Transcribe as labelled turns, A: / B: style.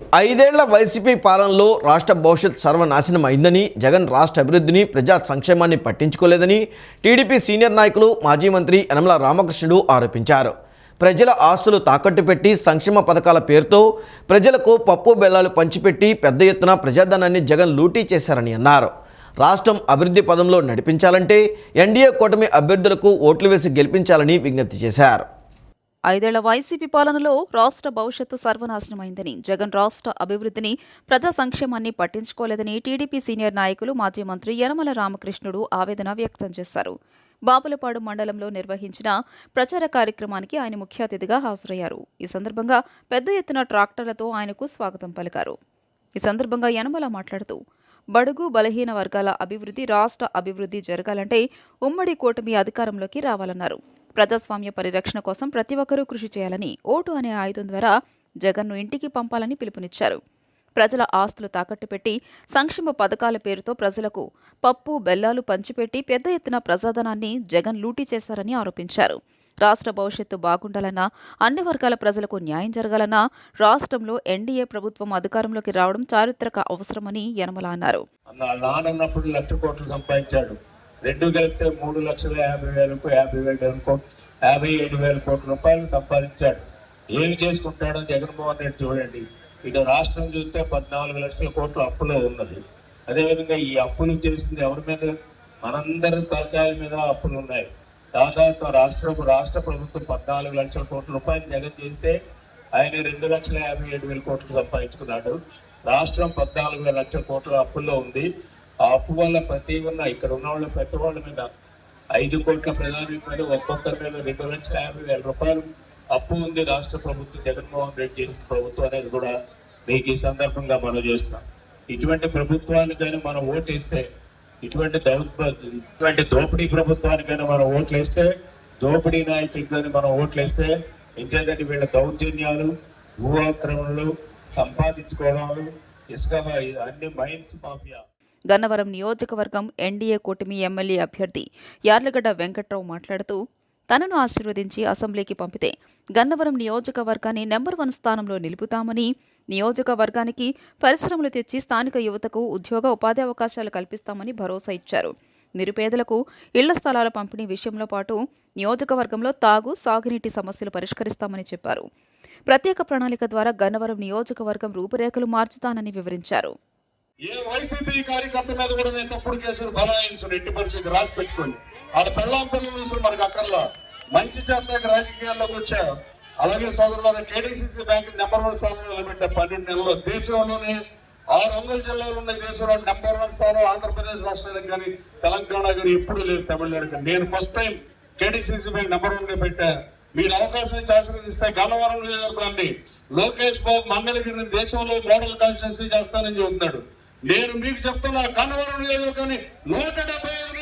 A: ఐదేళ్ళ వైసీపీ పాలనలో రాష్ట్ర భవిష్యత్ సర్వనాశనం అయిందని జగన్ రాష్ట్ర అభివృద్ధిని ప్రజా సంక్షేమాన్ని పట్టించుకోలేదని టీడీపీ సీనియర్ నాయకులు మాజీ మంత్రి యనమల రామకృష్ణుడు ఆరోపించారు. ప్రజల ఆస్తులు తాకట్టు పెట్టి సంక్షేమ పథకాల పేరుతో ప్రజలకు పప్పు బెల్లాలు పంచిపెట్టి పెద్ద ఎత్తున ప్రజాధనాన్ని జగన్ లూటీ చేశారని అన్నారు. రాష్ట్రం అభివృద్ధి పదంలో నడిపించాలంటే ఎన్డీఏ కూటమి అభ్యర్థులకు ఓట్లు వేసి గెలిపించాలని విజ్ఞప్తి చేశారు.
B: ఐదేళ్ళ వైసీపీ పాలనలో రాష్ట్ర భవిష్యత్తు సర్వనాశనమైందని జగన్ రాష్ట్ర అభివృద్ధిని ప్రజా సంక్షేమాన్ని పట్టించుకోలేదని టీడీపీ సీనియర్ నాయకులు మాజీ మంత్రి యనమల రామకృష్ణుడు ఆవేదన వ్యక్తం చేశారు. బాపులపాడు మండలంలో నిర్వహించిన ప్రచార కార్యక్రమానికి ఆయన ముఖ్య అతిథిగా హాజరయ్యారు. ఈ సందర్భంగా పెద్ద ఎత్తున ట్రాక్టర్లతో ఆయనకు స్వాగతం పలికారు. ఈ సందర్భంగా యనమల మాట్లాడుతూ బడుగు బలహీన వర్గాల అభివృద్ధి రాష్ట్ర అభివృద్ధి జరగాలంటే ఉమ్మడి కూటమి అధికారంలోకి రావాలన్నారు. ప్రజాస్వామ్య పరిరక్షణ కోసం ప్రతి ఒక్కరూ కృషి చేయాలని ఓటు అనే ఆయుధం ద్వారా జగన్ను ఇంటికి పంపాలని పిలుపునిచ్చారు. ప్రజల ఆస్తులు తాకట్టు పెట్టి సంక్షేమ పథకాల పేరుతో ప్రజలకు పప్పు బెల్లాలు పంచిపెట్టి పెద్ద ఎత్తున ప్రజాధనాన్ని జగన్ లూటీ చేశారని ఆరోపించారు. రాష్ట్ర భవిష్యత్తు బాగుండాలన్నా అన్ని వర్గాల ప్రజలకు న్యాయం జరగాలన్నా రాష్ట్రంలో ఎన్డీఏ ప్రభుత్వం అధికారంలోకి రావడం చారిత్రక అవసరమని యనమల అన్నారు.
C: లక్ష కోట్లు సంపాదించాడు. రెండు కలిపితే మూడు లక్షల యాభై వేలకు యాభై వేల యాభై ఏడు వేల కోట్ల రూపాయలు సంపాదించాడు. ఏమి చేసుకుంటాడో జగన్మోహన్ రెడ్డి చూడండి. ఇటు రాష్ట్రం చూస్తే పద్నాలుగు లక్షల కోట్ల అప్పులో ఉన్నది. అదేవిధంగా ఈ అప్పులు చేస్తుంది ఎవరి మీద? మనందరి తలకాయల మీద అప్పులు ఉన్నాయి. దాదాపు రాష్ట్రం రాష్ట్ర ప్రభుత్వం పద్నాలుగు లక్షల కోట్ల రూపాయలు జగన్ చేస్తే ఆయన రెండు లక్షల యాభై ఏడు వేల కోట్లు సంపాదించుకున్నాడు. రాష్ట్రం పద్నాలుగు వేల లక్షల కోట్ల అప్పుల్లో ఉంది. ఆ అప్పు వల్ల ప్రతి ఉన్న ఇక్కడ ఉన్న వాళ్ళ ప్రతి వాళ్ళ మీద ఐదు కోట్ల ప్రధాని మీద ఒక్కొక్కరి మీద రెండు లక్షల యాభై వేల రూపాయలు అప్పు ఉంది రాష్ట్ర ప్రభుత్వం జగన్మోహన్ రెడ్డి ప్రభుత్వం అనేది కూడా మీకు ఈ సందర్భంగా మనం చేస్తున్నాం. ఇటువంటి ప్రభుత్వానికైనా మనం ఓటేస్తే ఇటువంటి ఇటువంటి దోపిడీ ప్రభుత్వానికైనా మనం ఓట్లేస్తే దోపిడీ నాయకులకైనా మనం ఓట్లేస్తే ఎందుకంటే వీళ్ళ దౌర్జన్యాలు భూ ఆక్రమణలు సంపాదించుకోవడాలు ఇసుక అన్ని మైన్స్ మాఫియా.
B: గన్నవరం నియోజకవర్గం ఎన్డీఏ కూటమి ఎమ్మెల్యే అభ్యర్థి యార్లగడ్డ వెంకట్రావు మాట్లాడుతూ తనను ఆశీర్వదించి అసెంబ్లీకి పంపితే గన్నవరం నియోజకవర్గాన్ని నెంబర్ వన్ స్థానంలో నిలుపుతామని నియోజకవర్గానికి పరిశ్రమలు తెచ్చి స్థానిక యువతకు ఉద్యోగ ఉపాధి అవకాశాలు కల్పిస్తామని భరోసా ఇచ్చారు. నిరుపేదలకు ఇళ్ళ స్థలాల పంపిణీ విషయంలో పాటు నియోజకవర్గంలో తాగు సాగునీటి సమస్యలు పరిష్కరిస్తామని చెప్పారు. ప్రత్యేక ప్రణాళిక ద్వారా గన్నవరం నియోజకవర్గం రూపురేఖలు మార్చుతానని వివరించారు.
D: ఏ వైసీపీ కార్యకర్త మీద కూడా నేను తప్పుడు కేసులు బలాయించను ఎట్టి పరిస్థితి రాసి పెట్టుకోండి వాళ్ళ పెళ్ళాం పిల్లలు చూసిన మనకు అక్కర్లా. మంచి చేత రాజకీయాల్లోకి వచ్చా అలాగే సోదరులారా కేడీసీసీ బ్యాంక్ నెంబర్ వన్ స్థానంలో నిలబెట్టే పన్నెండు నెలల్లో దేశంలోనే ఆరు వందల జిల్లాలు ఉన్న దేశంలో నెంబర్ వన్ స్థానం ఆంధ్రప్రదేశ్ రాష్ట్రానికి కానీ తెలంగాణ కానీ ఎప్పుడు లేదు తమిళనాడు కానీ నేను first time KDCC bank number వన్గా పెట్టా. మీరు అవకాశం ఇచ్చి ఆశీర్వదిస్తే గన్నవరం నియోజకవర్గాన్ని లోకేష్ బాబు మంగళగిరిని దేశంలో మోడల్ కాన్స్టిట్యున్సీ చేస్తానని చెబుతున్నాడు. నేను మీకు చెప్తున్నా గన్నవరం నియోజకవర్గాన్ని నూట డెబ్బై ఐదు